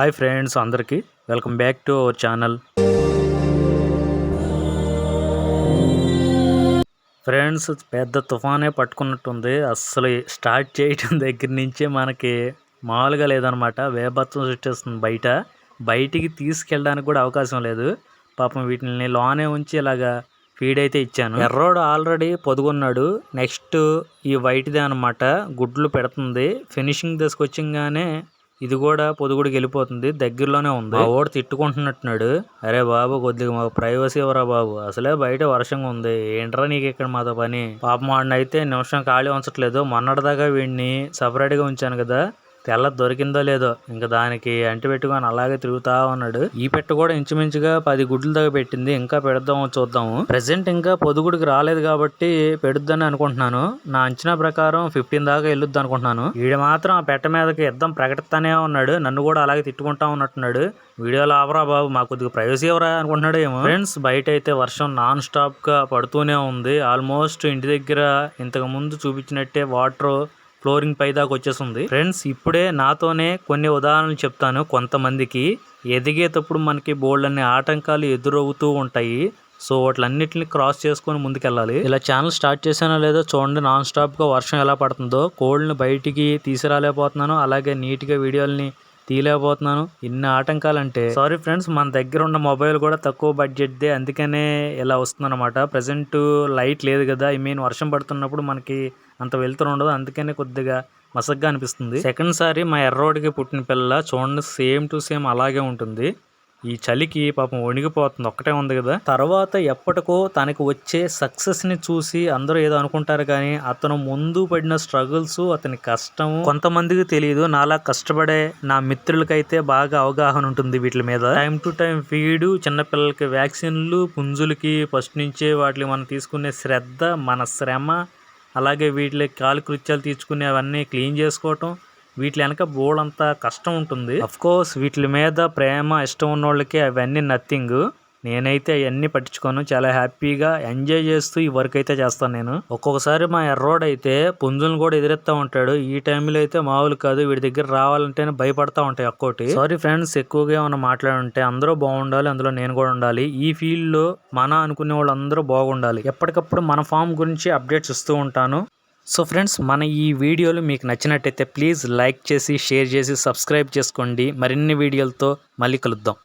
Hi friends అందరికీ. Welcome back to our channel. Friends పెద్ద తుఫానే పట్టుకున్నట్టుంది. అస్సలు స్టార్ట్ చేయటం దగ్గర నుంచే మనకి మామూలుగా లేదనమాట. వేభత్వం సృష్టిస్తుంది బయట. బయటికి తీసుకెళ్ళడానికి కూడా అవకాశం లేదు. పాపం వీటిని లోనే ఉంచి ఇలాగా ఫీడ్ అయితే ఇచ్చాను. ఎర్రోడు ఆల్రెడీ పొదుగున్నాడు. నెక్స్ట్ ఈ వైట్దే అనమాట. గుడ్లు పెడుతుంది. ఫినిషింగ్ దశకు వచ్చంగానే ఇది కూడా పొదుగుడికి వెళ్ళిపోతుంది. దగ్గరలోనే ఉంది. ఆ ఓడి తిట్టుకుంటున్నట్టున్నాడు. అరే బాబు కొద్దిగా మాకు ప్రైవసీ ఇవ్వరా బాబు. అసలే బయట వర్షంగా ఉంది. ఏంట్రా నీకు ఇక్కడ మాతో పని? పాపం వాడిని అయితే నిమిషం ఖాళీ ఉంచట్లేదు. మొన్నటిదాకా వీడిని సపరేట్గా ఉంచాను కదా. తెల్ల దొరికిందో లేదో ఇంకా దానికి అంటి పెట్టుకొని అలాగే తిరుగుతా ఉన్నాడు. ఈ పెట్ట కూడా ఇంచుమించుగా పది గుడ్లు దాకా పెట్టింది. ఇంకా పెడదాము చూద్దాము. ప్రెసెంట్ ఇంకా పొదుగుడికి రాలేదు కాబట్టి పెడుద్దని అనుకుంటున్నాను. నా అంచనా ప్రకారం ఫిఫ్టీన్ దాకా వెళ్ళొద్దు అనుకుంటున్నాను. వీడు మాత్రం ఆ పెట్ట మీదకి యుద్ధం ప్రకటిస్తానే ఉన్నాడు. నన్ను కూడా అలాగే తిట్టుకుంటా ఉన్నట్టున్నాడు. వీడియోలో ఆవరా బాబు మాకు కొద్దిగా ప్రైవసీ ఎవరా అనుకుంటున్నాడు ఏమో. ఫ్రెండ్స్ బయట అయితే వర్షం నాన్ స్టాప్గా పడుతూనే ఉంది. ఆల్మోస్ట్ ఇంటి దగ్గర ఇంతకు ముందు చూపించినట్టే వాటర్ ఫ్లోరింగ్ పై దాకా వచ్చేసింది ఫ్రెండ్స్ ఇప్పుడే నాతోనే కొన్ని ఉదాహరణలు చెప్తాను. కొంతమందికి ఎదిగేటప్పుడు మనకి బోల్డ్ అనే ఆటంకాలు ఎదురవుతూ ఉంటాయి. సో వాటిలన్నిటిని క్రాస్ చేసుకొని ముందుకెళ్ళాలి. ఇలా ఛానల్ స్టార్ట్ చేసానో లేదో చూడండి. నాన్ స్టాప్గా వర్షం ఎలా పడుతుందో కోల్డ్ని బయటికి తీసిరాలేకపోతున్నాను అలాగే నీట్గా వీడియోలని వీడియోల్ని తీయలేకపోతున్నాను. ఇన్ని ఆటంకాలు అంటే సారీ ఫ్రెండ్స్ మన దగ్గర ఉన్న మొబైల్ కూడా తక్కువ బడ్జెట్దే. అందుకనే ఇలా వస్తుందన్నమాట. ప్రజెంట్ లైట్ లేదు కదా. ఐ మీన్ వర్షం పడుతున్నప్పుడు మనకి అంత వెళ్తూ ఉండదు. అందుకనే కొద్దిగా మసగ్గా అనిపిస్తుంది. సెకండ్ సారి మా ఎర్రోడికి పుట్టిన పిల్ల చూడండి సేమ్ టు సేమ్ అలాగే ఉంటుంది. ఈ చలికి పాపం వణిగిపోతుంది. ఒక్కటే ఉంది కదా. తర్వాత ఎప్పటికో తనకు వచ్చే సక్సెస్ని చూసి అందరూ ఏదో అనుకుంటారు కానీ అతను ముందు పడిన స్ట్రగుల్స్ అతని కష్టం కొంతమందికి తెలియదు నాలా కష్టపడే నా మిత్రులకైతే బాగా అవగాహన ఉంటుంది వీటి మీద. టైం టు టైం ఫీడ్ చిన్నపిల్లలకి వ్యాక్సిన్లు పుంజులకి ఫస్ట్ నుంచే వాటిని మనం తీసుకునే శ్రద్ధ మన శ్రమ అలాగే వీటికి కాలు కృత్యాలు తీర్చుకుని అవన్నీ క్లీన్ చేసుకోవటం వీటి వెనక బోల్డంత కష్టం ఉంటుంది. అఫ్ కోర్స్ వీటి మీద ప్రేమ ఇష్టం ఉన్న వాళ్ళకి అవన్నీ నథింగ్ నేనైతే అవన్నీ పట్టించుకోను. చాలా హ్యాపీగా ఎంజాయ్ చేస్తూ ఈ వర్క్ అయితే చేస్తాను నేను. ఒక్కొక్కసారి మా ఎర్రోడ్ అయితే పుంజులను కూడా ఎదురెత్తా ఉంటాడు. ఈ టైంలో అయితే మామూలు కాదు వీడి దగ్గర రావాలంటేనే భయపడతా ఉంటాయి ఒక్కోటి సారీ ఫ్రెండ్స్ ఎక్కువగా ఏమైనా మాట్లాడుంటే అందరూ బాగుండాలి అందులో నేను కూడా ఉండాలి. ఈ ఫీల్డ్లో మన అనుకునే వాళ్ళు అందరూ బాగుండాలి. ఎప్పటికప్పుడు మన ఫామ్ గురించి అప్డేట్స్ ఇస్తూ ఉంటాను. సో ఫ్రెండ్స్ మన ఈ వీడియోలు మీకు నచ్చినట్టయితే ప్లీజ్ లైక్ చేసి షేర్ చేసి సబ్స్క్రైబ్ చేసుకోండి. మరిన్ని వీడియోలతో మళ్ళీ కలుద్దాం.